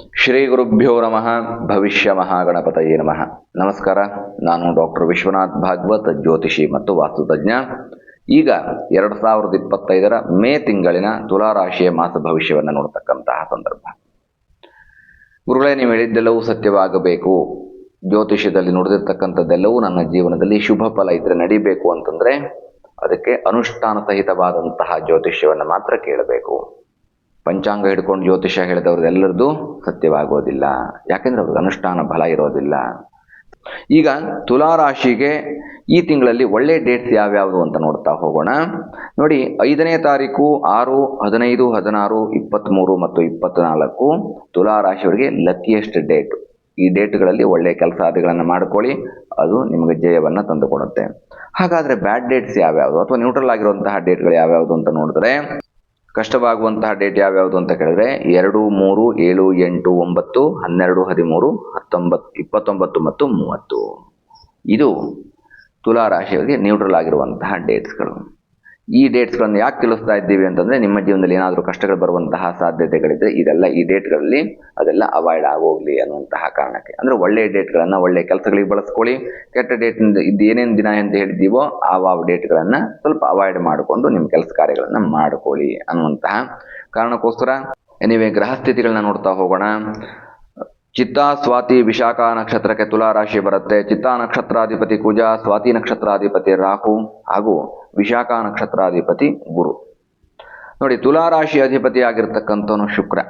ಶ್ರೀ ಗುರುಭ್ಯೋ ನಮಃ. ಭವಿಷ್ಯ ಮಹಾಗಣಪತಯೇ ನಮಃ. ನಮಸ್ಕಾರ, ನಾನು ಡಾಕ್ಟರ್ ವಿಶ್ವನಾಥ್ ಭಾಗವತ್, ಜ್ಯೋತಿಷಿ ಮತ್ತು ವಾಸ್ತುತಜ್ಞ ಈಗ ಎರಡು ಸಾವಿರದ ಇಪ್ಪತ್ತೈದರ ಮೇ ತಿಂಗಳಿನ ತುಲಾರಾಶಿಯ ಮಾಸ ಭವಿಷ್ಯವನ್ನು ನೋಡತಕ್ಕಂತಹ ಸಂದರ್ಭ. ಗುರುಗಳೇ, ನೀವು ಹೇಳಿದ್ದೆಲ್ಲವೂ ಸತ್ಯವಾಗಬೇಕು. ಜ್ಯೋತಿಷ್ಯದಲ್ಲಿ ನುಡಿದಿರ್ತಕ್ಕಂಥದ್ದೆಲ್ಲವೂ ನನ್ನ ಜೀವನದಲ್ಲಿ ಶುಭ ಫಲ ಇದ್ರೆ ನಡಿಬೇಕು ಅಂತಂದ್ರೆ ಅದಕ್ಕೆ ಅನುಷ್ಠಾನ ಸಹಿತವಾದಂತಹ ಜ್ಯೋತಿಷ್ಯವನ್ನು ಮಾತ್ರ ಕೇಳಬೇಕು. ಪಂಚಾಂಗ ಹಿಡ್ಕೊಂಡು ಜ್ಯೋತಿಷ್ಯ ಹೇಳಿದವ್ರದ್ದೆಲ್ಲರದು ಸತ್ಯವಾಗೋದಿಲ್ಲ. ಯಾಕೆಂದ್ರೆ ಅವ್ರಿಗೆ ಅನುಷ್ಠಾನ ಬಲ ಇರೋದಿಲ್ಲ. ಈಗ ತುಲಾರಾಶಿಗೆ ಈ ತಿಂಗಳಲ್ಲಿ ಒಳ್ಳೆ ಡೇಟ್ಸ್ ಯಾವ್ಯಾವುದು ಅಂತ ನೋಡ್ತಾ ಹೋಗೋಣ. ನೋಡಿ, ಐದನೇ ತಾರೀಕು ಆರು, ಹದಿನೈದು, ಹದಿನಾರು ಇಪ್ಪತ್ತ್ಮೂರು ಮತ್ತು ಇಪ್ಪತ್ತ್ನಾಲ್ಕು ತುಲಾರಾಶಿಯವರಿಗೆ ಲಕ್ಕಿಯೆಸ್ಟ್ ಡೇಟ್ ಈ ಡೇಟ್ಗಳಲ್ಲಿ ಒಳ್ಳೆಯ ಕೆಲಸಾದಿಗಳನ್ನು ಮಾಡ್ಕೊಳ್ಳಿ. ಅದು ನಿಮಗೆ ಜಯವನ್ನು ತಂದುಕೊಡುತ್ತೆ. ಹಾಗಾದರೆ ಬ್ಯಾಡ್ ಡೇಟ್ಸ್ ಯಾವ್ಯಾವುದು? ಅಥವಾ ನ್ಯೂಟ್ರಲ್ ಆಗಿರುವಂತಹ ಡೇಟ್ಗಳು ಯಾವ್ಯಾವುದು ಅಂತ ನೋಡಿದ್ರೆ ಕಷ್ಟವಾಗುವಂತಹ ಡೇಟ್ ಯಾವ್ಯಾವುದು ಅಂತ ಕೇಳಿದ್ರೆ ಎರಡು, ಮೂರು, ಏಳು, ಎಂಟು, ಒಂಬತ್ತು, ಹನ್ನೆರಡು, ಹದಿಮೂರು ಹತ್ತೊಂಬತ್ತು ಇಪ್ಪತ್ತೊಂಬತ್ತು ಮತ್ತು ಮೂವತ್ತು. ಇದು ತುಲಾ ರಾಶಿಯವರಿಗೆ ನ್ಯೂಟ್ರಲ್ ಆಗಿರುವಂತಹ ಡೇಟ್ಸ್ಗಳು ಈ ಡೇಟ್ಸ್ಗಳನ್ನು ಯಾಕೆ ತಿಳಿಸ್ತಾ ಇದ್ದೀವಿ ಅಂತಂದರೆ ನಿಮ್ಮ ಜೀವನದಲ್ಲಿ ಏನಾದರೂ ಕಷ್ಟಗಳು ಬರುವಂತಹ ಸಾಧ್ಯತೆಗಳಿದ್ರೆ ಇದೆಲ್ಲ ಈ ಡೇಟ್ಗಳಲ್ಲಿ ಅದೆಲ್ಲ ಅವಾಯ್ಡ್ ಆಗೋಗ್ಲಿ ಅನ್ನುವಂತಹ ಕಾರಣಕ್ಕೆ. ಅಂದರೆ ಒಳ್ಳೆಯ ಡೇಟ್ಗಳನ್ನು ಒಳ್ಳೆಯ ಕೆಲಸಗಳಿಗೆ ಬಳಸ್ಕೊಳ್ಳಿ. ಕೆಟ್ಟ ಡೇಟ್ ಇದು ಏನೇನು ದಿನ ಅಂತ ಹೇಳಿದ್ದೀವೋ ಆ ಡೇಟ್ಗಳನ್ನು ಸ್ವಲ್ಪ ಅವಾಯ್ಡ್ ಮಾಡಿಕೊಂಡು ನಿಮ್ಮ ಕೆಲಸ ಕಾರ್ಯಗಳನ್ನು ಮಾಡಿಕೊಳ್ಳಿ ಅನ್ನುವಂತಹ ಕಾರಣಕ್ಕೋಸ್ಕರ. ಎನಿವೆ ಗ್ರಹ ಸ್ಥಿತಿಗಳನ್ನ ನೋಡ್ತಾ ಹೋಗೋಣ. ಚಿತ್ತಾ ಸ್ವಾತಿ ವಿಶಾಖ ನಕ್ಷತ್ರಕ್ಕೆ ತುಲಾ ರಾಶಿ ಬರುತ್ತೆ. ಚಿತ್ತಾ ನಕ್ಷತ್ರಾಧಿಪತಿ ಕುಜ ಸ್ವಾತಿ ನಕ್ಷತ್ರಾಧಿಪತಿ ರಾಹು ಹಾಗೂ ವಿಶಾಖ ನಕ್ಷತ್ರಾಧಿಪತಿ ಗುರು. ನೋಡಿ, ತುಲಾ ರಾಶಿ ಅಧಿಪತಿ ಆಗಿರ್ತಕ್ಕಂಥವನು ಶುಕ್ರ.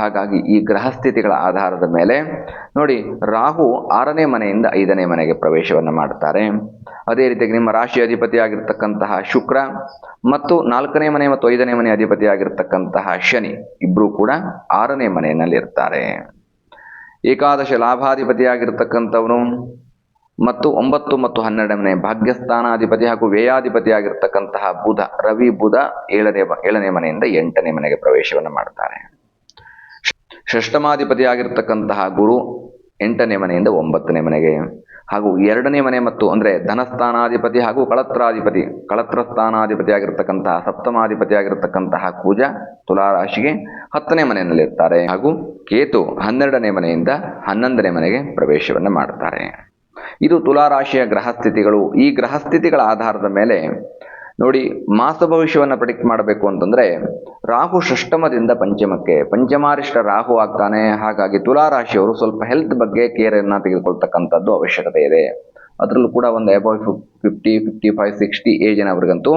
ಹಾಗಾಗಿ ಈ ಗ್ರಹ ಸ್ಥಿತಿಗಳ ಆಧಾರದ ಮೇಲೆ ನೋಡಿ, ರಾಹು ಆರನೇ ಮನೆಯಿಂದ ಐದನೇ ಮನೆಗೆ ಪ್ರವೇಶವನ್ನು ಮಾಡ್ತಾರೆ. ಅದೇ ರೀತಿಯಾಗಿ ನಿಮ್ಮ ರಾಶಿ ಅಧಿಪತಿ ಆಗಿರ್ತಕ್ಕಂತಹ ಶುಕ್ರ ಮತ್ತು ನಾಲ್ಕನೇ ಮನೆ ಮತ್ತು ಐದನೇ ಮನೆ ಅಧಿಪತಿ ಆಗಿರ್ತಕ್ಕಂತಹ ಶನಿ ಇಬ್ಬರೂ ಕೂಡ ಆರನೇ ಮನೆಯಲ್ಲಿ ಇರ್ತಾರೆ ಏಕಾದಶ ಲಾಭಾಧಿಪತಿಯಾಗಿರ್ತಕ್ಕಂಥವನು ಮತ್ತು ಒಂಬತ್ತು ಮತ್ತು ಹನ್ನೆರಡನೇ ಭಾಗ್ಯಸ್ಥಾನಾಧಿಪತಿ ಹಾಗೂ ವ್ಯಯಾಧಿಪತಿ ಆಗಿರ್ತಕ್ಕಂತಹ ಬುಧ, ರವಿ ಬುಧ ಏಳನೇ ಏಳನೇ ಮನೆಯಿಂದ ಎಂಟನೇ ಮನೆಗೆ ಪ್ರವೇಶವನ್ನು ಮಾಡ್ತಾರೆ ಷಷ್ಟಮಾಧಿಪತಿಯಾಗಿರ್ತಕ್ಕಂತಹ ಗುರು ಎಂಟನೇ ಮನೆಯಿಂದ ಒಂಬತ್ತನೇ ಮನೆಗೆ ಹಾಗೂ ಎರಡನೇ ಮನೆ ಮತ್ತು ಅಂದರೆ ಧನಸ್ಥಾನಾಧಿಪತಿ ಹಾಗೂ ಕಳತ್ರಾಧಿಪತಿ ಕಳತ್ರ ಸ್ಥಾನಾಧಿಪತಿ ಆಗಿರ್ತಕ್ಕಂತಹ ಸಪ್ತಮಾಧಿಪತಿ ಆಗಿರ್ತಕ್ಕಂತಹ ಕುಜ ತುಲಾರಾಶಿಗೆ ಹತ್ತನೇ ಮನೆಯಲ್ಲಿರ್ತಾರೆ ಹಾಗೂ ಕೇತು ಹನ್ನೆರಡನೇ ಮನೆಯಿಂದ ಹನ್ನೊಂದನೇ ಮನೆಗೆ ಪ್ರವೇಶವನ್ನು ಮಾಡ್ತಾರೆ ಇದು ತುಲಾರಾಶಿಯ ಗ್ರಹಸ್ಥಿತಿಗಳು. ಈ ಗ್ರಹಸ್ಥಿತಿಗಳ ಆಧಾರದ ಮೇಲೆ ನೋಡಿ, ಮಾಸ ಭವಿಷ್ಯವನ್ನು ಪ್ರಿಡಿಕ್ಟ್ ಮಾಡಬೇಕು ಅಂತಂದ್ರೆ ರಾಹು ಷಷ್ಟಮದಿಂದ ಪಂಚಮಕ್ಕೆ ಪಂಚಮಾರಿಷ್ಟ ರಾಹು ಆಗ್ತಾನೆ. ಹಾಗಾಗಿ ತುಲಾರಾಶಿಯವರು ಸ್ವಲ್ಪ ಹೆಲ್ತ್ ಬಗ್ಗೆ ಕೇರನ್ನು ತೆಗೆದುಕೊಳ್ತಕ್ಕಂಥದ್ದು ಅವಶ್ಯಕತೆ ಇದೆ. ಅದರಲ್ಲೂ ಕೂಡ ಒಂದು above fifty fifty five sixty ಏಜಿನವರಿಗಂತೂ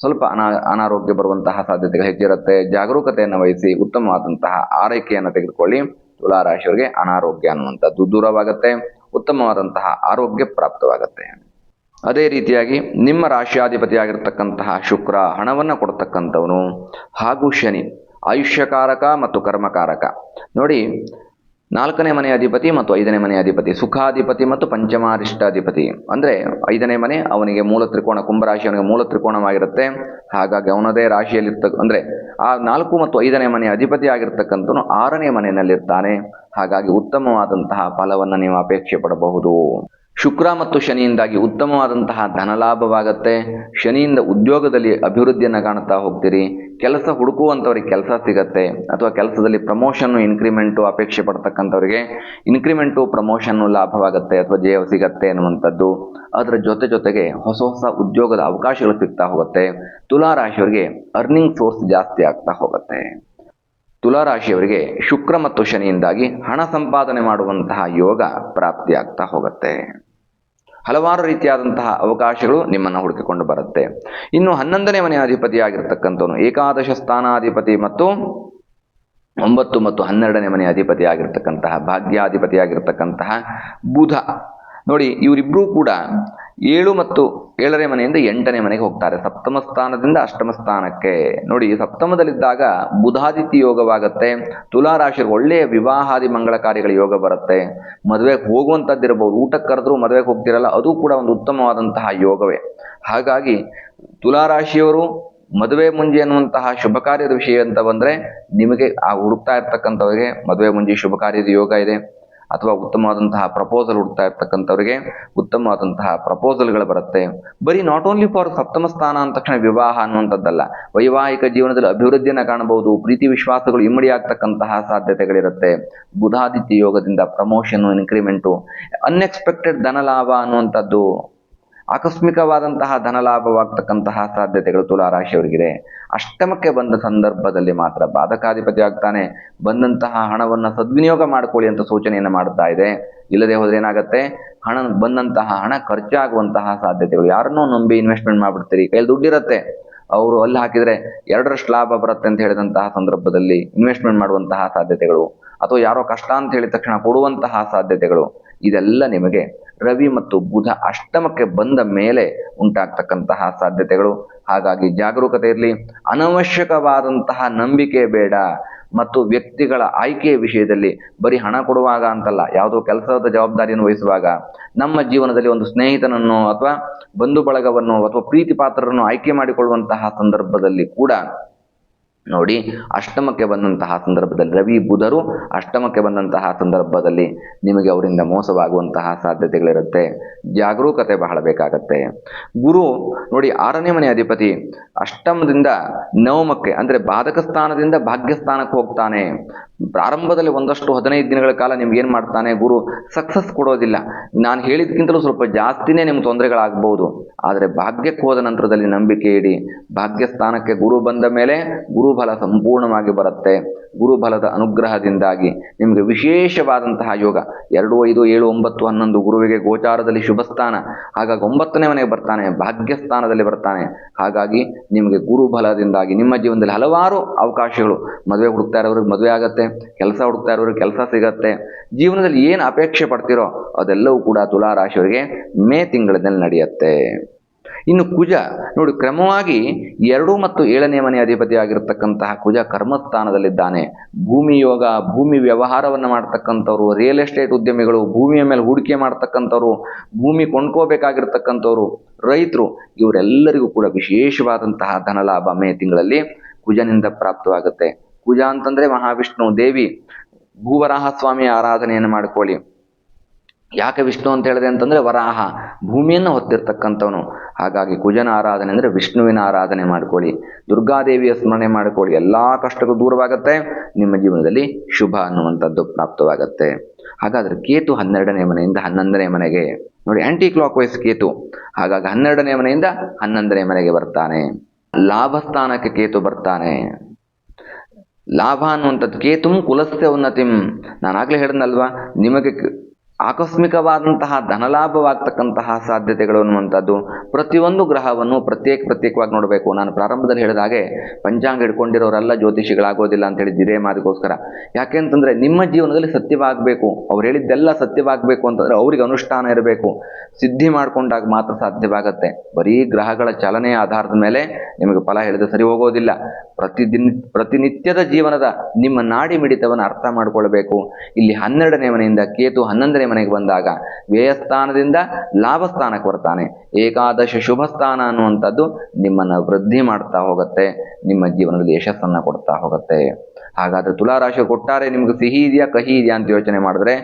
ಸ್ವಲ್ಪ ಅನಾ, ಅನಾರೋಗ್ಯ ಬರುವಂತಹ ಸಾಧ್ಯತೆಗಳು ಹೆಚ್ಚಿರುತ್ತೆ. ಜಾಗರೂಕತೆಯನ್ನು ವಹಿಸಿ ಉತ್ತಮವಾದಂತಹ ಆರೈಕೆಯನ್ನು ತೆಗೆದುಕೊಳ್ಳಿ. ತುಲಾರಾಶಿಯವರಿಗೆ ಅನಾರೋಗ್ಯ ಅನ್ನುವಂಥದ್ದು ದೂರವಾಗುತ್ತೆ. ಉತ್ತಮವಾದಂತಹ ಆರೋಗ್ಯ ಪ್ರಾಪ್ತವಾಗುತ್ತೆ. ಅದೇ ರೀತಿಯಾಗಿ ನಿಮ್ಮ ರಾಶಿಯಾಧಿಪತಿಯಾಗಿರ್ತಕ್ಕಂತಹ ಶುಕ್ರ ಹಣವನ್ನು ಕೊಡ್ತಕ್ಕಂಥವನು ಹಾಗೂ ಶನಿ, ಆಯುಷ್ಯಕಾರಕ ಮತ್ತು ಕರ್ಮಕಾರಕ. ನೋಡಿ ನಾಲ್ಕನೇ ಮನೆಯ ಅಧಿಪತಿ ಮತ್ತು ಐದನೇ ಮನೆಯ ಅಧಿಪತಿ, ಸುಖಾಧಿಪತಿ ಮತ್ತು ಪಂಚಮಾರಿಷ್ಟಾಧಿಪತಿ ಅಂದರೆ ಐದನೇ ಮನೆ ಅವನಿಗೆ ಮೂಲ ತ್ರಿಕೋಣ ಕುಂಭರಾಶಿ ಅವನಿಗೆ ಮೂಲ ತ್ರಿಕೋಣವಾಗಿರುತ್ತೆ. ಹಾಗಾಗಿ ಅವನದೇ ರಾಶಿಯಲ್ಲಿರ್ತ ಅಂದರೆ ಆ ನಾಲ್ಕು ಮತ್ತು ಐದನೇ ಮನೆಯ ಅಧಿಪತಿ ಆಗಿರ್ತಕ್ಕಂಥನು ಆರನೇ ಮನೆಯಲ್ಲಿರ್ತಾನೆ. ಹಾಗಾಗಿ ಉತ್ತಮವಾದಂತಹ ಫಲವನ್ನು ನೀವು ಅಪೇಕ್ಷೆ ಪಡಬಹುದು. ಶುಕ್ರ ಮತ್ತು ಶನಿಯಿಂದಾಗಿ ಉತ್ತಮವಾದಂತಹ ಧನಲಾಭವಾಗತ್ತೆ ಶನಿಯಿಂದ ಉದ್ಯೋಗದಲ್ಲಿ ಅಭಿವೃದ್ಧಿಯನ್ನು ಕಾಣುತ್ತಾ ಹೋಗ್ತೀರಿ. ಕೆಲಸ ಹುಡುಕುವಂಥವ್ರಿಗೆ ಕೆಲಸ ಸಿಗತ್ತೆ. ಅಥವಾ ಕೆಲಸದಲ್ಲಿ ಪ್ರಮೋಷನ್ನು ಇನ್ಕ್ರಿಮೆಂಟು ಅಪೇಕ್ಷೆ ಪಡ್ತಕ್ಕಂಥವ್ರಿಗೆ ಇನ್ಕ್ರಿಮೆಂಟು ಪ್ರಮೋಷನ್ನು ಲಾಭವಾಗುತ್ತೆ ಅಥವಾ ಜಯ ಸಿಗತ್ತೆ ಅನ್ನುವಂಥದ್ದು. ಅದರ ಜೊತೆ ಜೊತೆಗೆ ಹೊಸ ಹೊಸ ಉದ್ಯೋಗದ ಅವಕಾಶಗಳು ಸಿಗ್ತಾ ಹೋಗುತ್ತೆ. ತುಲಾ ರಾಶಿಯವರಿಗೆ ಅರ್ನಿಂಗ್ ಸೋರ್ಸ್ ಜಾಸ್ತಿ ಆಗ್ತಾ ಹೋಗುತ್ತೆ. ತುಲಾರಾಶಿಯವರಿಗೆ ಶುಕ್ರ ಮತ್ತು ಶನಿಯಿಂದಾಗಿ ಹಣ ಸಂಪಾದನೆ ಮಾಡುವಂತಹ ಯೋಗ ಪ್ರಾಪ್ತಿಯಾಗ್ತಾ ಹೋಗುತ್ತೆ. ಹಲವಾರು ರೀತಿಯಾದಂತಹ ಅವಕಾಶಗಳು ನಿಮ್ಮನ್ನು ಹುಡುಕಿಕೊಂಡು ಬರುತ್ತೆ. ಇನ್ನು ಹನ್ನೊಂದನೇ ಮನೆ ಅಧಿಪತಿ ಆಗಿರ್ತಕ್ಕಂಥವನು ಏಕಾದಶ ಸ್ಥಾನಾಧಿಪತಿ ಮತ್ತು ಒಂಬತ್ತು ಮತ್ತು ಹನ್ನೆರಡನೇ ಮನೆ ಅಧಿಪತಿಯಾಗಿರ್ತಕ್ಕಂತಹ ಭಾಗ್ಯಾಧಿಪತಿಯಾಗಿರ್ತಕ್ಕಂತಹ ಭಾಗ್ಯಾಧಿಪತಿ ಬುಧ. ನೋಡಿ ಇವರಿಬ್ಬರೂ ಕೂಡ ಏಳು ಮತ್ತು ಏಳನೇ ಮನೆಯಿಂದ ಎಂಟನೇ ಮನೆಗೆ ಹೋಗ್ತಾರೆ. ಸಪ್ತಮ ಸ್ಥಾನದಿಂದ ಅಷ್ಟಮ ಸ್ಥಾನಕ್ಕೆ. ನೋಡಿ ಸಪ್ತಮದಲ್ಲಿದ್ದಾಗ ಬುಧಾದಿತ್ಯ ಯೋಗವಾಗತ್ತೆ ತುಲಾರಾಶಿ ಒಳ್ಳೆಯ ವಿವಾಹಾದಿ ಮಂಗಳ ಕಾರ್ಯಗಳ ಯೋಗ ಬರುತ್ತೆ. ಮದುವೆಗೆ ಹೋಗುವಂಥದ್ದಿರಬಹುದು ಊಟಕ್ಕೆ ಕರೆದ್ರು ಮದುವೆಗೆ ಹೋಗ್ತಿರಲ್ಲ, ಅದು ಕೂಡ ಒಂದು ಉತ್ತಮವಾದಂತಹ ಯೋಗವೇ. ಹಾಗಾಗಿ ತುಲಾರಾಶಿಯವರು ಮದುವೆ ಮುಂಜಿ ಅನ್ನುವಂತಹ ಶುಭ ಕಾರ್ಯದ ವಿಷಯ ಅಂತ ಬಂದರೆ ನಿಮಗೆ ಆ ಹುಡುಕ್ತಾ ಇರ್ತಕ್ಕಂಥವ್ರಿಗೆ ಮದುವೆ ಮುಂಜಿ ಶುಭ ಕಾರ್ಯದ ಯೋಗ ಇದೆ. ಅಥವಾ ಉತ್ತಮವಾದಂತಹ ಪ್ರಪೋಸಲ್ ಹುಡ್ತಾ ಇರ್ತಕ್ಕಂಥವ್ರಿಗೆ ಉತ್ತಮವಾದಂತಹ ಪ್ರಪೋಸಲ್ಗಳು ಬರುತ್ತೆ. ಬರೀ ನಾಟ್ ಓನ್ಲಿ ಫಾರ್ ಸಪ್ತಮ ಸ್ಥಾನ ಅಂದ ತಕ್ಷಣ ವಿವಾಹ ಅನ್ನುವಂಥದ್ದಲ್ಲ, ವೈವಾಹಿಕ ಜೀವನದಲ್ಲಿ ಅಭಿವೃದ್ಧಿಯನ್ನು ಕಾಣಬಹುದು, ಪ್ರೀತಿ ವಿಶ್ವಾಸಗಳು ಇಮ್ಮಡಿ ಆಗ್ತಕ್ಕಂತಹ ಸಾಧ್ಯತೆಗಳಿರುತ್ತೆ. ಬುಧಾದಿತ್ಯ ಯೋಗದಿಂದ ಪ್ರಮೋಷನ್ ಇನ್ಕ್ರಿಮೆಂಟು ಅನ್ಎಕ್ಸ್ಪೆಕ್ಟೆಡ್ ಧನಲಾಭ ಅನ್ನುವಂಥದ್ದು, ಆಕಸ್ಮಿಕವಾದಂತಹ ಧನಲಾಭವಾಗ್ತಕ್ಕಂತಹ ಸಾಧ್ಯತೆಗಳು ತುಲಾ ತುಲಾರಾಶಿಯವರಿಗಿದೆ. ಅಷ್ಟಮಕ್ಕೆ ಬಂದ ಸಂದರ್ಭದಲ್ಲಿ ಮಾತ್ರ ಬಾಧಕಾಧಿಪತಿ ಆಗ್ತಾನೆ. ಬಂದಂತಹ ಹಣವನ್ನ ಸದ್ವಿನಿಯೋಗ ಮಾಡಿಕೊಳ್ಳಿ ಅಂತ ಸೂಚನೆಯನ್ನು ಮಾಡ್ತಾ ಇದೆ. ಇಲ್ಲದೆ ಹೋದ್ರೆ ಏನಾಗುತ್ತೆ? ಹಣ ಬಂದಂತಹ ಹಣ ಖರ್ಚಾಗುವಂತಹ ಸಾಧ್ಯತೆಗಳು. ಯಾರನ್ನೋ ನಂಬಿ ಇನ್ವೆಸ್ಟ್ಮೆಂಟ್ ಮಾಡ್ಬಿಡ್ತೀರಿ. ಕೈಯಲ್ಲಿ ದುಡ್ಡಿರುತ್ತೆ. ಅವರು ಅಲ್ಲಿ ಹಾಕಿದ್ರೆ ಎರಡರಷ್ಟು ಲಾಭ ಬರುತ್ತೆ ಅಂತ ಹೇಳಿದಂತಹ ಸಂದರ್ಭದಲ್ಲಿ ಇನ್ವೆಸ್ಟ್ಮೆಂಟ್ ಮಾಡುವಂತಹ ಸಾಧ್ಯತೆಗಳು. ಅಥವಾ ಯಾರೋ ಕಷ್ಟ ಅಂತ ಹೇಳಿದ ತಕ್ಷಣ ಕೊಡುವಂತಹ ಸಾಧ್ಯತೆಗಳು. ಇದೆಲ್ಲ ನಿಮಗೆ ರವಿ ಮತ್ತು ಬುಧ ಅಷ್ಟಮಕ್ಕೆ ಬಂದ ಮೇಲೆ ಉಂಟಾಗ್ತಕ್ಕಂತಹ ಸಾಧ್ಯತೆಗಳು. ಹಾಗಾಗಿ ಜಾಗರೂಕತೆ ಇರಲಿ. ಅನವಶ್ಯಕವಾದಂತಹ ನಂಬಿಕೆ ಬೇಡ. ಮತ್ತು ವ್ಯಕ್ತಿಗಳ ಆಯ್ಕೆಯ ವಿಷಯದಲ್ಲಿ ಬರೀ ಹಣ ಕೊಡುವಾಗ ಅಂತಲ್ಲ, ಯಾವುದೋ ಕೆಲಸದ ಜವಾಬ್ದಾರಿಯನ್ನು ವಹಿಸುವಾಗ ನಮ್ಮ ಜೀವನದಲ್ಲಿ ಒಂದು ಸ್ನೇಹಿತನನ್ನು ಅಥವಾ ಬಂಧು ಬಳಗವನ್ನು ಅಥವಾ ಪ್ರೀತಿ ಪಾತ್ರರನ್ನು ಆಯ್ಕೆ ಮಾಡಿಕೊಳ್ಳುವಂತಹ ಸಂದರ್ಭದಲ್ಲಿ ಕೂಡ ನೋಡಿ, ಅಷ್ಟಮಕ್ಕೆ ಬಂದಂತಹ ಸಂದರ್ಭದಲ್ಲಿ ರವಿ ಬುಧರು ಅಷ್ಟಮಕ್ಕೆ ಬಂದಂತಹ ಸಂದರ್ಭದಲ್ಲಿ ನಿಮಗೆ ಅವರಿಂದ ಮೋಸವಾಗುವಂತಹ ಸಾಧ್ಯತೆಗಳಿರುತ್ತೆ. ಜಾಗರೂಕತೆ ಬಹಳ ಬೇಕಾಗತ್ತೆ. ಗುರು, ನೋಡಿ, ಆರನೇ ಮನೆ ಅಧಿಪತಿ ಅಷ್ಟಮದಿಂದ ನವಮಕ್ಕೆ, ಅಂದರೆ ಬಾಧಕ ಸ್ಥಾನದಿಂದ ಭಾಗ್ಯಸ್ಥಾನಕ್ಕೆ ಹೋಗ್ತಾನೆ. ಪ್ರಾರಂಭದಲ್ಲಿ ಒಂದಷ್ಟು ಹದಿನೈದು ದಿನಗಳ ಕಾಲ ನಿಮ್ಗೆ ಏನು ಮಾಡ್ತಾನೆ, ಗುರು ಸಕ್ಸಸ್ ಕೊಡೋದಿಲ್ಲ. ನಾನು ಹೇಳಿದ್ಕಿಂತಲೂ ಸ್ವಲ್ಪ ಜಾಸ್ತಿನೇ ನಿಮ್ಗೆ ತೊಂದರೆಗಳಾಗ್ಬೋದು. ಆದರೆ ಭಾಗ್ಯಕ್ಕೆ ಹೋದ ನಂತರದಲ್ಲಿ ನಂಬಿಕೆ ಇಡಿ. ಭಾಗ್ಯಸ್ಥಾನಕ್ಕೆ ಗುರು ಬಂದ ಮೇಲೆ ಗುರುಬಲ ಸಂಪೂರ್ಣವಾಗಿ ಬರುತ್ತೆ. ಗುರುಬಲದ ಅನುಗ್ರಹದಿಂದಾಗಿ ನಿಮಗೆ ವಿಶೇಷವಾದಂತಹ ಯೋಗ ಎರಡು ಐದು ಏಳು ಒಂಬತ್ತು ಹನ್ನೊಂದು ಗುರುವಿಗೆ ಗೋಚಾರದಲ್ಲಿ ಶುಭ ಸ್ಥಾನ ಹಾಗಾಗಿ ಒಂಬತ್ತನೇ ಮನೆಗೆ ಬರ್ತಾನೆ, ಭಾಗ್ಯಸ್ಥಾನದಲ್ಲಿ ಬರ್ತಾನೆ. ಹಾಗಾಗಿ ನಿಮಗೆ ಗುರುಬಲದಿಂದಾಗಿ ನಿಮ್ಮ ಜೀವನದಲ್ಲಿ ಹಲವಾರು ಅವಕಾಶಗಳು. ಮದುವೆ ಹುಡುಕ್ತಾ ಇರೋರಿಗೆ ಮದುವೆ ಆಗತ್ತೆ, ಕೆಲಸ ಹುಡುಕ್ತಾ ಇರೋರಿಗೆ ಕೆಲಸ ಸಿಗತ್ತೆ. ಜೀವನದಲ್ಲಿ ಏನು ಅಪೇಕ್ಷೆ ಪಡ್ತೀರೋ ಅದೆಲ್ಲವೂ ಕೂಡ ತುಲಾ ರಾಶಿಯವರಿಗೆ ಮೇ ತಿಂಗಳಿನಲ್ಲಿ ನಡೆಯುತ್ತೆ. ಇನ್ನು ಕುಜ, ನೋಡಿ, ಕ್ರಮವಾಗಿ ಎರಡು ಮತ್ತು ಏಳನೇ ಮನೆ ಅಧಿಪತಿ ಆಗಿರತಕ್ಕಂತಹ ಕುಜ ಕರ್ಮಸ್ಥಾನದಲ್ಲಿದ್ದಾನೆ. ಭೂಮಿ ಯೋಗ, ಭೂಮಿ ವ್ಯವಹಾರವನ್ನು ಮಾಡ್ತಕ್ಕಂಥವ್ರು ರಿಯಲ್ ಎಸ್ಟೇಟ್ ಉದ್ಯಮಿಗಳು, ಭೂಮಿಯ ಮೇಲೆ ಹೂಡಿಕೆ ಮಾಡ್ತಕ್ಕಂಥವ್ರು, ಭೂಮಿ ಕೊಂಡ್ಕೋಬೇಕಾಗಿರ್ತಕ್ಕಂಥವ್ರು, ರೈತರು, ಇವರೆಲ್ಲರಿಗೂ ಕೂಡ ವಿಶೇಷವಾದಂತಹ ಧನಲಾಭ ಮೇ ತಿಂಗಳಲ್ಲಿ ಕುಜನಿಂದ ಪ್ರಾಪ್ತವಾಗುತ್ತೆ. ಕುಜ ಅಂತಂದ್ರೆ ಮಹಾವಿಷ್ಣು ದೇವಿ ಭೂವರಾಹ ಸ್ವಾಮಿಯ ಆರಾಧನೆಯನ್ನು ಮಾಡ್ಕೊಳ್ಳಿ. ಯಾಕೆ ವಿಷ್ಣು ಅಂತ ಹೇಳಿದೆ ಅಂತಂದರೆ ವರಾಹ, ಭೂಮಿಯನ್ನು ಹೊತ್ತಿರ್ತಕ್ಕಂಥವನು. ಹಾಗಾಗಿ ಕುಜನ ಆರಾಧನೆ ಅಂದರೆ ವಿಷ್ಣುವಿನ ಆರಾಧನೆ ಮಾಡ್ಕೊಳ್ಳಿ, ದುರ್ಗಾದೇವಿಯ ಸ್ಮರಣೆ ಮಾಡಿಕೊಳ್ಳಿ. ಎಲ್ಲ ಕಷ್ಟಗಳು ದೂರವಾಗುತ್ತೆ, ನಿಮ್ಮ ಜೀವನದಲ್ಲಿ ಶುಭ ಅನ್ನುವಂಥದ್ದು ಪ್ರಾಪ್ತವಾಗುತ್ತೆ. ಹಾಗಾದ್ರೆ ಕೇತು ಹನ್ನೆರಡನೇ ಮನೆಯಿಂದ ಹನ್ನೊಂದನೇ ಮನೆಗೆ, ನೋಡಿ ಆ್ಯಂಟಿ ಕ್ಲಾಕ್ ವೈಸ್ ಕೇತು, ಹಾಗಾಗಿ ಹನ್ನೆರಡನೇ ಮನೆಯಿಂದ ಹನ್ನೊಂದನೇ ಮನೆಗೆ ಬರ್ತಾನೆ. ಲಾಭ ಸ್ಥಾನಕ್ಕೆ ಕೇತು ಬರ್ತಾನೆ. ಲಾಭ ಅನ್ನುವಂಥದ್ದು ಕೇತುಂ ಕುಲಸ್ಯ ಉನ್ನತಿಂ. ನಾನು ಆಗ್ಲೇ ಹೇಳಿದ್ನಲ್ವಾ, ನಿಮಗೆ ಆಕಸ್ಮಿಕವಾದಂತಹ ಧನಲಾಭವಾಗ್ತಕ್ಕಂತಹ ಸಾಧ್ಯತೆಗಳು ಅನ್ನುವಂಥದ್ದು ಪ್ರತಿಯೊಂದು ಗ್ರಹವನ್ನು ಪ್ರತ್ಯೇಕ ಪ್ರತ್ಯೇಕವಾಗಿ ನೋಡಬೇಕು. ನಾನು ಪ್ರಾರಂಭದಲ್ಲಿ ಹೇಳಿದ ಹಾಗೆ ಪಂಚಾಂಗ ಹಿಡ್ಕೊಂಡಿರೋರೆಲ್ಲ ಜ್ಯೋತಿಷಿಗಳಾಗೋದಿಲ್ಲ ಅಂತ ಹೇಳಿದ್ದು ಇದೇ ಮಾತಿಗೋಸ್ಕರ. ಯಾಕೆ ಅಂತಂದ್ರೆ ನಿಮ್ಮ ಜೀವನದಲ್ಲಿ ಸತ್ಯವಾಗಬೇಕು. ಅವ್ರು ಹೇಳಿದ್ದೆಲ್ಲ ಸತ್ಯವಾಗಬೇಕು ಅಂತಂದ್ರೆ ಅವ್ರಿಗೆ ಅನುಷ್ಠಾನ ಇರಬೇಕು. ಸಿದ್ಧಿ ಮಾಡಿಕೊಂಡಾಗ ಮಾತ್ರ ಸಾಧ್ಯವಾಗತ್ತೆ. ಬರೀ ಗ್ರಹಗಳ ಚಲನೆಯ ಆಧಾರದ ಮೇಲೆ ನಿಮಗೆ ಫಲ ಹೇಳಿದ್ರೆ ಸರಿ ಹೋಗೋದಿಲ್ಲ. ಪ್ರತಿದಿನ ಪ್ರತಿನಿತ್ಯದ ಜೀವನದ ನಿಮ್ಮ ನಾಡಿ ಮಿಡಿತವನ್ನು ಅರ್ಥ ಮಾಡಿಕೊಳ್ಬೇಕು. ಇಲ್ಲಿ ಹನ್ನೆರಡನೇ ಮನೆಯಿಂದ ಕೇತು ಹನ್ನೊಂದನೇ ಮನೆಗೆ ಬಂದಾಗ ವ್ಯಯಸ್ಥಾನದಿಂದ ಲಾಭಸ್ಥಾನಕ್ಕೆ ಬರ್ತಾನೆ. ಏಕಾದಶ ಶುಭ ಸ್ಥಾನ ಅನ್ನುವಂಥದ್ದು ನಿಮ್ಮನ್ನು ವೃದ್ಧಿ ಮಾಡ್ತಾ ಹೋಗುತ್ತೆ, ನಿಮ್ಮ ಜೀವನದಲ್ಲಿ ಯಶಸ್ಸನ್ನು ಕೊಡ್ತಾ ಹೋಗುತ್ತೆ. ಹಾಗಾದ್ರೆ ತುಲಾರಾಶಿ ಕೊಟ್ಟಾರೆ ನಿಮ್ಗೆ ಸಿಹಿ ಇದೆಯಾ, ಕಹಿ ಇದೆಯಾ ಅಂತ ಯೋಚನೆ ಮಾಡಿದ್ರೆ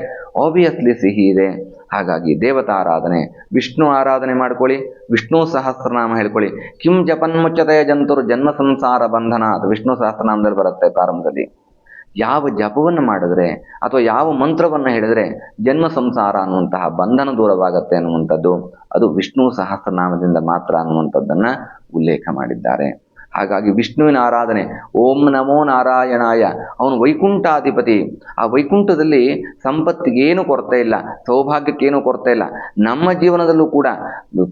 ಆಬ್ವಿಯಸ್ಲಿ ಸಿಹಿ ಇದೆ. ಹಾಗಾಗಿ ದೇವತಾ ಆರಾಧನೆ, ವಿಷ್ಣು ಆರಾಧನೆ ಮಾಡ್ಕೊಳ್ಳಿ, ವಿಷ್ಣು ಸಹಸ್ರನಾಮ ಹೇಳ್ಕೊಳ್ಳಿ. ಕಿಂ ಜಪನ್ಮುಚ್ಚತೆಯ ಜಂತುರು ಜನ್ಮ ಸಂಸಾರ ಬಂಧನ ಅದು ವಿಷ್ಣು ಸಹಸ್ರನಾಮದಲ್ಲಿ ಬರುತ್ತೆ ಪ್ರಾರಂಭದಲ್ಲಿ. ಯಾವ ಜಪವನ್ನು ಮಾಡಿದ್ರೆ ಅಥವಾ ಯಾವ ಮಂತ್ರವನ್ನು ಹೇಳಿದ್ರೆ ಜನ್ಮ ಸಂಸಾರ ಅನ್ನುವಂತಹ ಬಂಧನ ದೂರವಾಗತ್ತೆ ಅನ್ನುವಂಥದ್ದು, ಅದು ವಿಷ್ಣು ಸಹಸ್ರನಾಮದಿಂದ ಮಾತ್ರ ಅನ್ನುವಂಥದ್ದನ್ನು ಉಲ್ಲೇಖ ಮಾಡಿದ್ದಾರೆ. ಹಾಗಾಗಿ ವಿಷ್ಣುವಿನ ಆರಾಧನೆ, ಓಂ ನಮೋ ನಾರಾಯಣಾಯ, ಅವನು ವೈಕುಂಠಾಧಿಪತಿ. ಆ ವೈಕುಂಠದಲ್ಲಿ ಸಂಪತ್ತಿಗೇನು ಕೊರತೆ ಇಲ್ಲ, ಸೌಭಾಗ್ಯಕ್ಕೇನು ಕೊರತೆ ಇಲ್ಲ. ನಮ್ಮ ಜೀವನದಲ್ಲೂ ಕೂಡ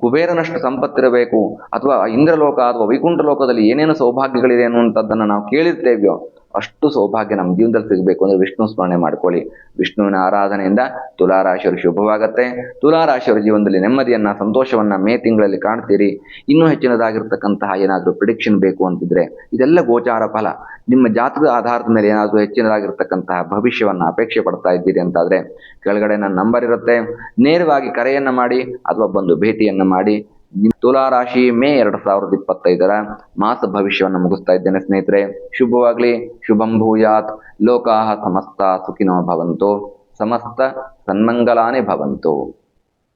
ಕುಬೇರನಷ್ಟು ಸಂಪತ್ತಿರಬೇಕು, ಅಥವಾ ಇಂದ್ರಲೋಕ ಅಥವಾ ವೈಕುಂಠ ಲೋಕದಲ್ಲಿ ಏನೇನು ಸೌಭಾಗ್ಯಗಳಿದೆ ಅನ್ನುವಂಥದ್ದನ್ನು ನಾವು ಕೇಳಿರ್ತೇವೆಯೋ ಅಷ್ಟು ಸೌಭಾಗ್ಯ ನಮ್ಮ ಜೀವನದಲ್ಲಿ ಸಿಗಬೇಕು ಅಂದ್ರೆ ವಿಷ್ಣು ಸ್ಮರಣೆ ಮಾಡ್ಕೊಳ್ಳಿ. ವಿಷ್ಣುವಿನ ಆರಾಧನೆಯಿಂದ ತುಲಾರಾಶಿಯವರು ಶುಭವಾಗತ್ತೆ. ತುಲಾರಾಶಿಯವರ ಜೀವನದಲ್ಲಿ ನೆಮ್ಮದಿಯನ್ನ, ಸಂತೋಷವನ್ನ ಮೇ ತಿಂಗಳಲ್ಲಿ ಕಾಣ್ತೀರಿ. ಇನ್ನೂ ಹೆಚ್ಚಿನದಾಗಿರ್ತಕ್ಕಂತಹ ಏನಾದರೂ ಪ್ರಿಡಿಕ್ಷನ್ ಬೇಕು ಅಂತಿದ್ರೆ ಇದೆಲ್ಲ ಗೋಚಾರ ಫಲ. ನಿಮ್ಮ ಜಾತಕದ ಆಧಾರದ ಮೇಲೆ ಏನಾದರೂ ಹೆಚ್ಚಿನದಾಗಿರ್ತಕ್ಕಂತಹ ಭವಿಷ್ಯವನ್ನ ಅಪೇಕ್ಷೆ ಪಡ್ತಾ ಇದ್ದೀರಿ ಅಂತಾದ್ರೆ ಕೆಳಗಡೆ ನನ್ನ ನಂಬರ್ ಇರುತ್ತೆ. ನೇರವಾಗಿ ಕರೆಯನ್ನ ಮಾಡಿ ಅಥವಾ ಬಂದು ಭೇಟಿಯನ್ನ ಮಾಡಿ. ತುಲಾ ರಾಶಿ ಮೇ ಎರಡು ಸಾವಿರದ ಇಪ್ಪತ್ತೈದರ ಮಾಸ ಭವಿಷ್ಯವನ್ನು ಮುಗಿಸ್ತಾ ಇದ್ದೇನೆ ಸ್ನೇಹಿತರೆ. ಶುಭವಾಗ್ಲಿ, ಶುಭಂ ಭೂಯಾತ್, ಲೋಕಾಹ ಸಮಸ್ತ ಸುಖಿನೋ ಭವಂತು, ಸಮಸ್ತ ಸನ್ಮಂಗಲಾನೇ ಭವಂತು.